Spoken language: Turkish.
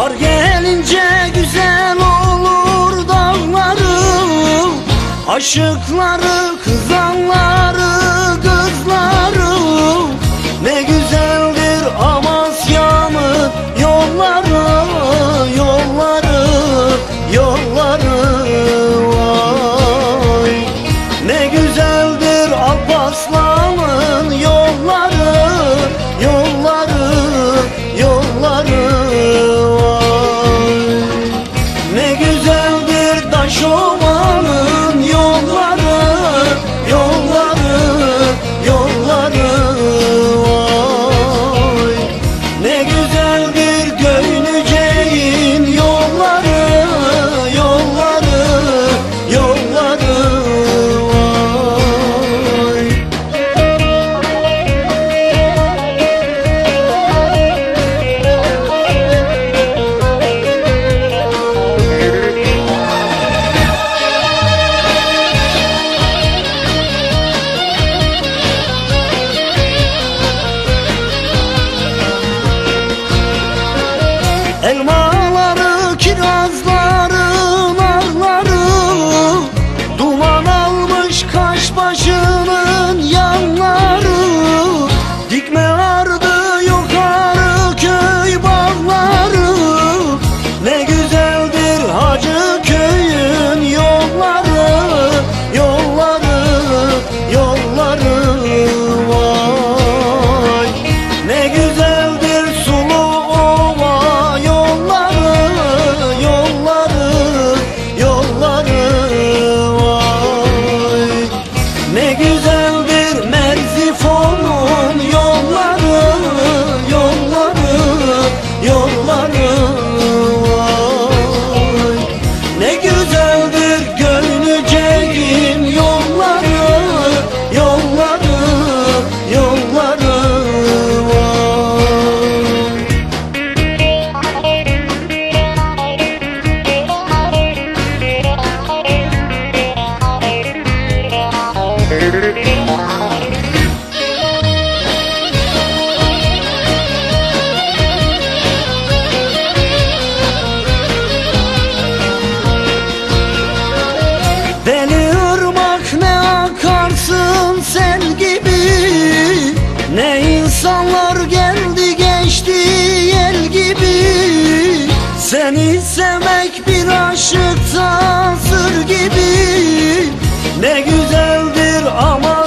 Kar gelince güzel olur dağlarım Aşıkları kızanlar. Sevmek bir aşıkta sır gibi. Ne güzeldir Amasya'nın